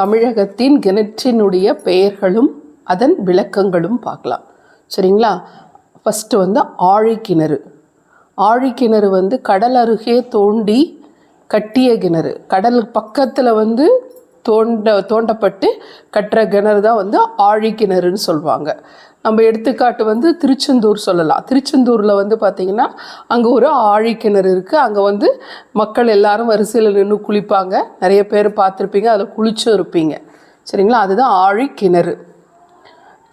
தமிழகத்தின் கிணற்றினுடைய பெயர்களும் அதன் விளக்கங்களும் பார்க்கலாம். சரிங்களா? ஃபஸ்ட்டு வந்து ஆழிக்கிணறு ஆழிக்கிணறு வந்து கடல் அருகே தோண்டி கட்டிய கிணறு. கடல் பக்கத்தில் வந்து தோண்ட தோண்டப்பட்டு கட்டுற கிணறு தான் வந்து ஆழிக்கிணறுன்னு சொல்லுவாங்க நம்ம எடுத்துக்காட்டு வந்து திருச்செந்தூர் சொல்லலாம். திருச்செந்தூரில் வந்து பார்த்திங்கன்னா அங்கே ஒரு ஆழிக்கிணறு இருக்குது அங்கே வந்து மக்கள் எல்லாரும் வரிசையில் நின்று குளிப்பாங்க. நிறைய பேர் பார்த்துருப்பீங்க. அதில் குளிச்சும் இருப்பீங்க. சரிங்களா? அதுதான் ஆழிக்கிணறு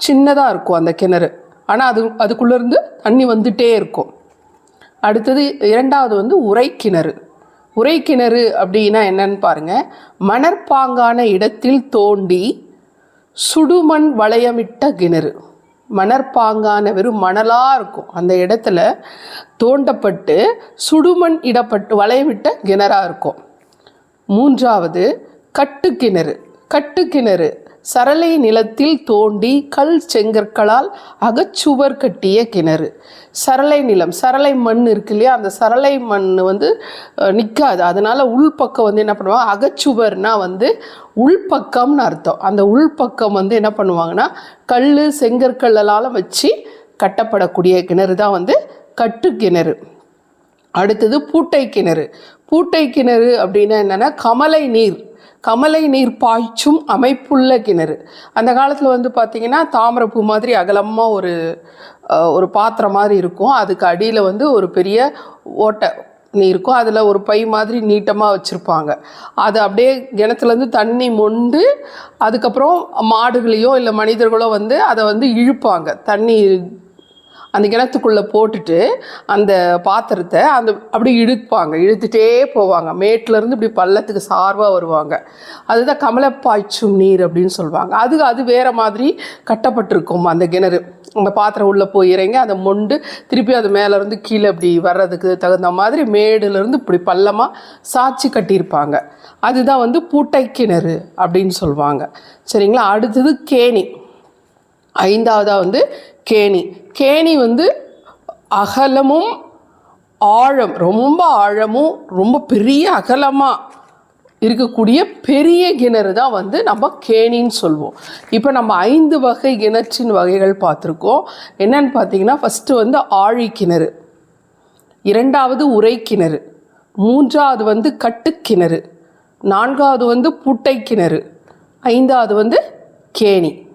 சின்னதாக இருக்கும் அந்த கிணறு. ஆனால் அது அதுக்குள்ளேருந்து தண்ணி வந்துட்டே இருக்கும். அடுத்தது இரண்டாவது வந்து உரை கிணறு. உரைக்கிணறு அப்படின்னா என்னன்னு பாருங்கள் மணற்பாங்கான இடத்தில் தோண்டி சுடுமண் வளையமிட்ட கிணறு. மணற்பாங்கான வெறும் மணலாக இருக்கும். அந்த இடத்துல தோண்டப்பட்டு சுடுமண் இடப்பட்டு வளையமிட்ட கிணறாக இருக்கும். மூன்றாவது கட்டுக்கிணறு. கட்டுக்கிணறு சரளை நிலத்தில் தோண்டி கல் செங்கற்களால் அகச்சுவர் கட்டிய கிணறு. சரளை நிலம் சரளை மண் இருக்கு இல்லையா? அந்த சரளை மண் வந்து நிற்காது அதனால் உள்பக்கம் வந்து என்ன பண்ணுவாங்க? அகச்சுவர்னா வந்து உள்பக்கம்னு அர்த்தம். அந்த உள்பக்கம் வந்து என்ன பண்ணுவாங்கன்னா கல் செங்கற்கல்லால் வச்சு கட்டப்படக்கூடிய கிணறு தான் வந்து கட்டு கிணறு அடுத்தது பூட்டை கிணறு. பூட்டை கிணறு அப்படின்னா என்னென்னா கமலை நீர். கமலை நீர் பாய்ச்சும் அமைப்புள்ள கிணறு. அந்த காலத்தில் வந்து பார்த்திங்கன்னா தாமரப்பூ மாதிரி அகலமாக ஒரு ஒரு பாத்திரம் மாதிரி இருக்கும். அதுக்கு அடியில் வந்து ஒரு பெரிய ஓட்டை நீர் இருக்கும். அதில் ஒரு பை மாதிரி நீட்டமாக வச்சுருப்பாங்க. அது அப்படியே கிணத்துலேருந்து தண்ணி மொண்டு அதுக்கப்புறம் மாடுகளையோ இல்லை மனிதர்களோ வந்து அதை வந்து இழுப்பாங்க. தண்ணி அந்த கிணத்துக்குள்ளே போட்டுட்டு அந்த பாத்திரத்தை அந்த அப்படி இழுப்பாங்க. இழுத்துட்டே போவாங்க. மேட்டிலேருந்து இப்படி பள்ளத்துக்கு சார்பாக வருவாங்க. அதுதான் கமலப்பாய்ச்சும் நீர் அப்படின்னு சொல்லுவாங்க. அது அது வேறு மாதிரி கட்டப்பட்டிருக்கும் அந்த கிணறு. அந்த பாத்திரம் உள்ளே போய் இறங்கி அந்த மொண்டு திருப்பி அது மேலேருந்து கீழே இப்படி வர்றதுக்கு தகுந்த மாதிரி மேடுலேருந்து இப்படி பள்ளமாக சாய்ச்சி கட்டியிருப்பாங்க. அதுதான் வந்து பூட்டை கிணறு அப்படின்னு சொல்லுவாங்க. சரிங்களா? அடுத்தது கேணி. ஐந்தாவதாக வந்து கேணி. கேணி வந்து அகலமும் ஆழம் ரொம்ப ஆழமும் ரொம்ப பெரிய அகலமாக இருக்கக்கூடிய பெரிய கிணறு தான் வந்து நம்ம கேணின்னு சொல்லுவோம் இப்போ நம்ம ஐந்து வகை கிணற்றின் வகைகள் பார்த்துருக்கோம். என்னன்னு பார்த்தீங்கன்னா ஃபஸ்ட்டு வந்து ஆழி கிணறு இரண்டாவது உரை கிணறு மூன்றாவது வந்து கட்டுக்கிணறு நான்காவது வந்து புட்டை கிணறு ஐந்தாவது வந்து கேணி.